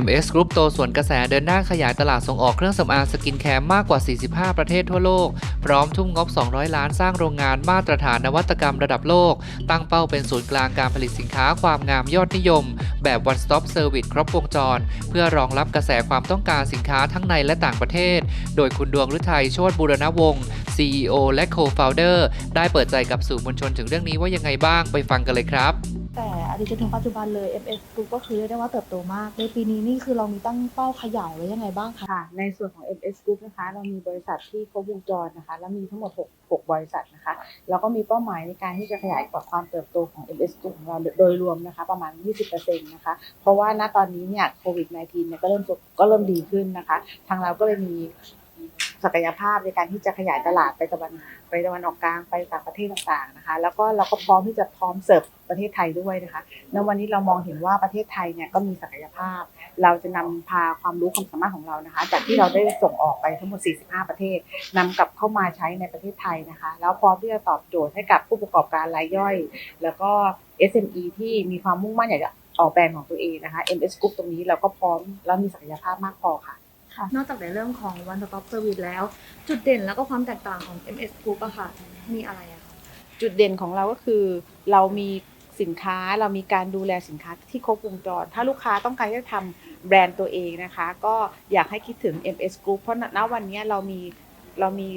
MS Group โตส่วนกระแสเดินหน้าขยายตลาดส่งออกเครื่องสำอางสกินแคร์มากกว่า 45 ประเทศทั่วโลก พร้อมทุ่มงบ 200 ล้านสร้างโรงงานมาตรฐานนวัตกรรมระดับโลก ตั้งเป้าเป็นศูนย์กลางการผลิตสินค้าความงามยอดนิยม แบบ one stop service ครบวงจร เพื่อรองรับกระแสความต้องการสินค้าทั้งในและต่างประเทศ โดยคุณดวงฤทัยโชติบูรณวงศ์ CEO และ Co-founder ได้เปิดใจกับสื่อมวลชนถึงเรื่องนี้ว่ายังไงบ้างไปฟังกันเลยครับ อดีตจนถึงปัจจุบันเลย MS Group ก็คือเรียกได้ว่าเติบโตมาก ในปีนี้นี่คือเรามีตั้งเป้าขยายไว้ยังไงบ้างคะค่ะ ในส่วนของ MS Group นะคะ เรามีบริษัทที่ครบวงจรนะคะ แล้วมีทั้งหมด 6 6 บริษัทนะคะ แล้วก็มีเป้าหมายในการที่จะขยายความเติบโตของ MS Group ของเราโดยรวมนะคะ ประมาณ 20%นะคะ เพราะว่าณตอนนี้เนี่ยโควิด -19 เนี่ยก็เริ่มก็เริ่มดีขึ้นนะคะ ทางเราก็เลยมี ศักยภาพในการที่จะขยายตลาดไปตะวันไปตะวันออกกลางไปต่างประเทศต่างๆนะคะ แล้วก็เราก็พร้อมที่จะพร้อมเสิร์ฟประเทศไทยด้วยนะคะในวันนี้เรามองเห็นว่าประเทศไทยเนี่ยก็มีศักยภาพ เราจะนำพาความรู้ความสามารถของเรานะคะ จากที่เราได้ส่งออกไปทั้งหมด 45 ประเทศนำกลับเข้ามาใช้ในประเทศไทยนะคะ แล้วพร้อมที่จะตอบโจทย์ให้กับผู้ประกอบการรายย่อย แล้วก็ SME ที่มีความมุ่งมั่นอยากจะออกแบรนด์ของตัวเองนะคะ MS Group ตรงนี้เราก็พร้อมแล้วมีศักยภาพมากพอค่ะ นอกจากในเรื่องของ One Stop Service แล้ว จุดเด่นแล้วก็ความแตกต่างของ MS Group อะค่ะ มีอะไรอะคะจุดเด่นของเราก็คือ เรามีสินค้าเรามีการดูแลสินค้าที่ครบวงจร ถ้าลูกค้าต้องการที่จะทำแบรนด์ตัวเองนะคะ ก็อยากให้คิดถึง MS Group เพราะณณวันนี้เรามีเรามี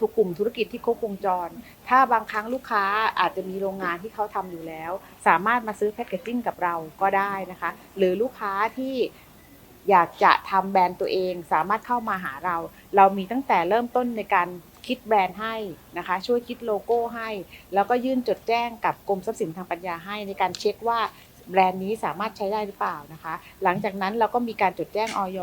ทุกกลุ่มธุรกิจที่ครบวงจร ถ้าบางครั้งลูกค้าอาจจะมีโรงงานที่เขาทำอยู่แล้ว สามารถมาซื้อแพคเกจจิ้งกับเราก็ได้นะคะ หรือลูกค้าที่ อยากจะทำแบรนด์ตัวเองสามารถเข้ามาหาเรา เรามีตั้งแต่เริ่มต้นในการคิดแบรนด์ให้นะคะ ช่วยคิดโลโก้ให้ แล้วก็ยื่นจดแจ้งกับกรมทรัพย์สินทางปัญญาให้ในการเช็คว่า แบรนด์นี้สามารถใช้ได้หรือเปล่านะคะ หลังจากนั้นเราก็มีการจดแจ้งออย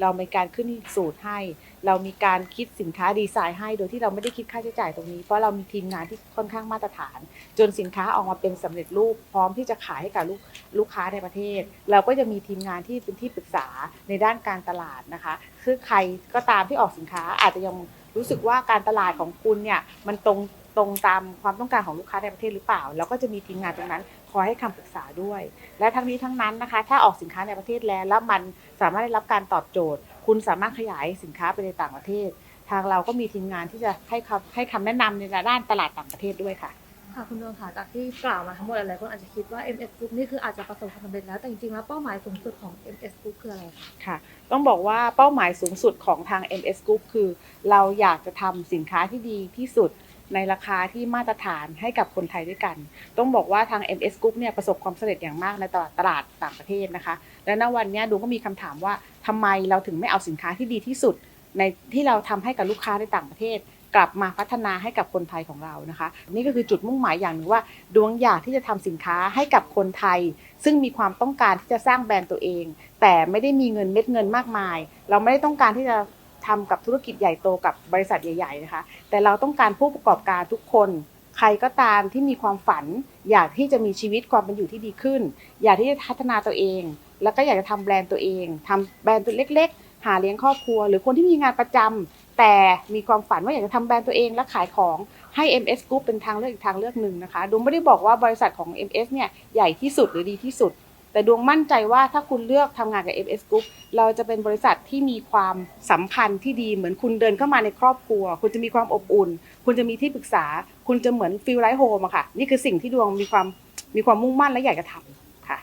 เรามีการขึ้นสูตรให้ เรามีการคิดสินค้าดีไซน์ให้ โดยที่เราไม่ได้คิดค่าใช้จ่ายตรงนี้ เพราะเรามีทีมงานที่ค่อนข้างมาตรฐาน จนสินค้าออกมาเป็นสำเร็จรูปพร้อมที่จะขายให้กับลูกลูกค้าในประเทศ เราก็จะมีทีมงานที่เป็นที่ปรึกษาในด้านการตลาดนะคะคือใครก็ตามที่ออกสินค้าอาจจะยังรู้สึกว่าการตลาดของคุณเนี่ยมันตรง ตรงตามความต้องการของลูกค้าในประเทศหรือเปล่าเราก็จะมีทีมงานตรงนั้นคอยให้คำปรึกษาด้วย และทั้งนี้ทั้งนั้นนะคะ ถ้าออกสินค้าในประเทศแล้วแล้วมันสามารถได้รับการตอบโจทย์ คุณสามารถขยายสินค้าไปในต่างประเทศ ทางเราก็มีทีมงานที่จะให้คำให้คำแนะนำในด้านตลาดต่างประเทศด้วยค่ะค่ะคุณดวงค่ะจากที่กล่าวมาทั้งหมดหลายๆคนอาจจะคิดว่า MS Group นี่คืออาจจะประสบความสำเร็จแล้วแต่จริงๆแล้วเป้าหมายสูงสุดของ MS Group คืออะไรคะค่ะ ต้องบอกว่าเป้าหมายสูงสุดของทาง MS Group คือ เราอยากจะทำสินค้าที่ดีที่สุด ในราคาที่มาตรฐานให้กับคนไทยด้วยกัน ต้องบอกว่าทาง MS Group เนี่ยประสบความสำเร็จอย่างมากในตลาดตลาดต่างประเทศนะคะ และณวันนี้ดูก็มีคำถามว่าทำไมเราถึงไม่เอาสินค้าที่ดีที่สุด ในที่เราทำให้กับลูกค้าในต่างประเทศ กลับมาพัฒนาให้กับคนไทยของเรานะคะ นี่ก็คือจุดมุ่งหมายอย่างหนึ่งว่า ดวงอยากที่จะทำสินค้าให้กับคนไทย ซึ่งมีความต้องการที่จะสร้างแบรนด์ตัวเอง แต่ไม่ได้มีเงินเม็ดเงินมากมาย เราไม่ได้ต้องการที่จะ ทำกับธุรกิจใหญ่โตกับบริษัทใหญ่ ๆ นะคะ แต่เราต้องการผู้ประกอบการทุกคน ใครก็ตามที่มีความฝัน อยากที่จะมีชีวิตความเป็นอยู่ที่ดีขึ้น อยากที่จะพัฒนาตัวเอง แล้วก็อยากจะทำแบรนด์ตัวเองทำแบรนด์ตัวเล็ก ๆ หาเลี้ยงครอบครัว หรือคนที่มีงานประจำแต่มีความฝันว่าอยากจะทำแบรนด์ตัวเองและขายของให้ MS Group เป็นทางเลือกอีกทางเลือกหนึ่งนะคะดวงไม่ได้บอกว่าบริษัทของ MS เนี่ยใหญ่ที่สุดหรือดีที่สุด แต่ดวงมั่นใจว่าถ้าคุณเลือกทำงานกับ FS Group เราจะเป็นบริษัทที่มีความสัมพันธ์ที่ดีเหมือนคุณเดินเข้ามาในครอบครัว คุณจะมีความอบอุ่น คุณจะมีที่ปรึกษา คุณจะเหมือนฟิลไลท์โฮมอะค่ะ นี่คือสิ่งที่ดวงมีความมีความมุ่งมั่นและอยากจะทำค่ะ